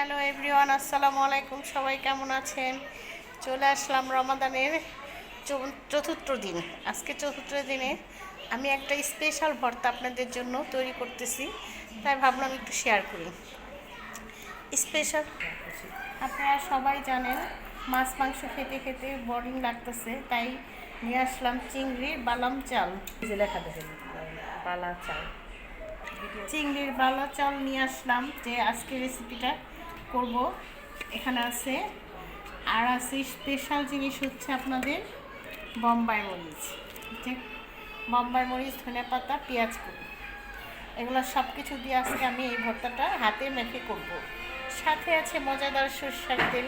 Hello everyone আসসালামু আলাইকুম। সবাই কেমন আছেন? চলে আসলাম রমাদানের চতুর্থ দিন। আজকে চতুর্থ দিনে আমি একটা স্পেশাল ভর্তা আপনাদের জন্য তৈরি করতেছি তাই ভাবলাম একটু শেয়ার করি। স্পেশাল আপনারা সবাই জানেন মাছ মাংস খেতে খেতে বোরিং লাগতেছে তাই নিয়ে আসলাম চিংড়ির বালাম চাল। লেখা দেখেন পালা চাল। চিংড়ির বালা চাল নিয়ে আসলাম যে আজকে রেসিপিটা করব। এখানে আছে, আর আছে স্পেশাল জিনিস হচ্ছে আপনাদের বম্বাই মরিচ। ঠিক বম্বাই মরিচ, ধনে পাতা, পেঁয়াজ কুড়ি এগুলো সব কিছু দিয়ে আজকে আমি এই ভর্তাটা হাতে মেখে করব। সাথে আছে মজাদার সরষের তেল,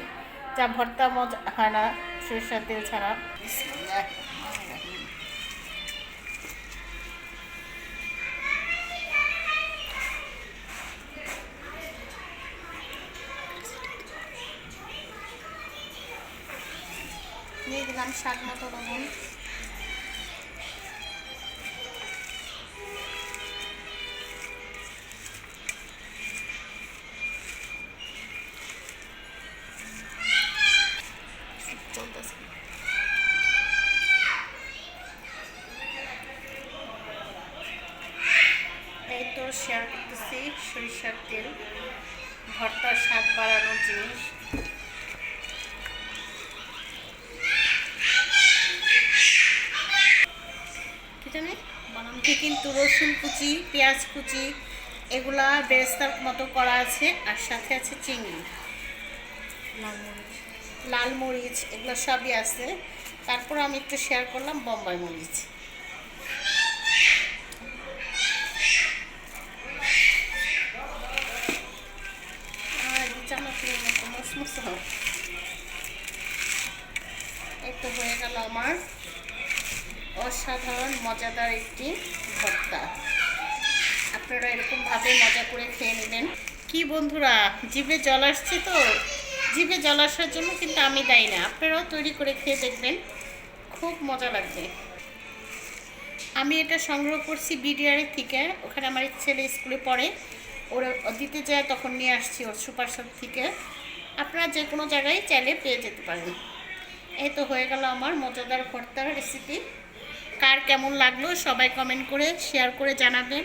যা ভর্তা মজা হয় না, সরষের তেল ছাড়া। নিয়ে দিলাম স্বাদ মতো লবণ। এই তো শেয়ার করতেছি সরিষার তেল। ভর্তার স্বাদ বাড়ানোর জিনিস। বানানটি কিন্তু রসুন কুচি পেঁয়াজ কুচি এগুলা বেরেস্তার মতো করা আছে আর সাথে আছে চিংড়ি। লাল মরিচ। এগুলো সবই আছে। তারপর আমি একটু শেয়ার করলাম বোম্বাই মরিচ। তো হয়ে গেল আমার। অসাধারণ, মজাদার একটি ভর্তা। আপনারা এরকমভাবে মজা করে খেয়ে নেবেন। কি বন্ধুরা, জিভে জল আসছে তো? জিভে জল আসার জন্য কিন্তু আমি দায়ী না, আপনারাও তৈরি করে খেয়ে দেখবেন। খুব মজা লাগবে। আমি এটা সংগ্রহ করছি বিডিআরের থেকে, ওখানে আমার ছেলে স্কুলে পড়ে। ওরা দিতে যায়, তখন নিয়ে আসছি ওর সুপার শপ থেকে। আপনারা যে কোনো জায়গায় চাইলে পেয়ে যেতে পারেন। এই তো হয়ে গেল আমার মজাদার ভর্তার রেসিপি কার কেমন লাগল সবাই কমেন্ট করে শেয়ার করে জানাবেন।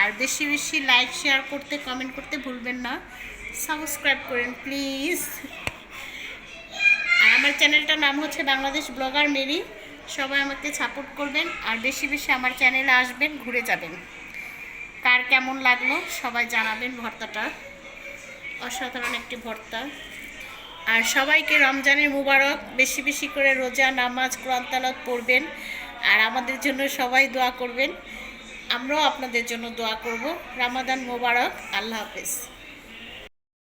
আর বেশি বেশি লাইক শেয়ার করতে কমেন্ট করতে ভুলবেন না। সাবস্ক্রাইব করেন প্লিজ আর আমার চ্যানেলটার নাম হচ্ছে বাংলাদেশ ব্লগার মেরি। সবাই আমাকে সাপোর্ট করবেন আর বেশি বেশি আমার চ্যানেলে আসবেন, ঘুরে যাবেন। কার কেমন লাগল সবাই জানাবেন ভর্তাটা। অসাধারণ একটি ভর্তা। আর সবাইকে রমজানের মুবারক, বেশি বেশি করে রোজা, নামাজ, কোরআন তালাত পড়বেন। আর আমাদের জন্য সবাই দোয়া করবেন। আমরাও আপনাদের জন্য দোয়া করব। রামাদান মোবারক। আল্লাহ হাফেজ।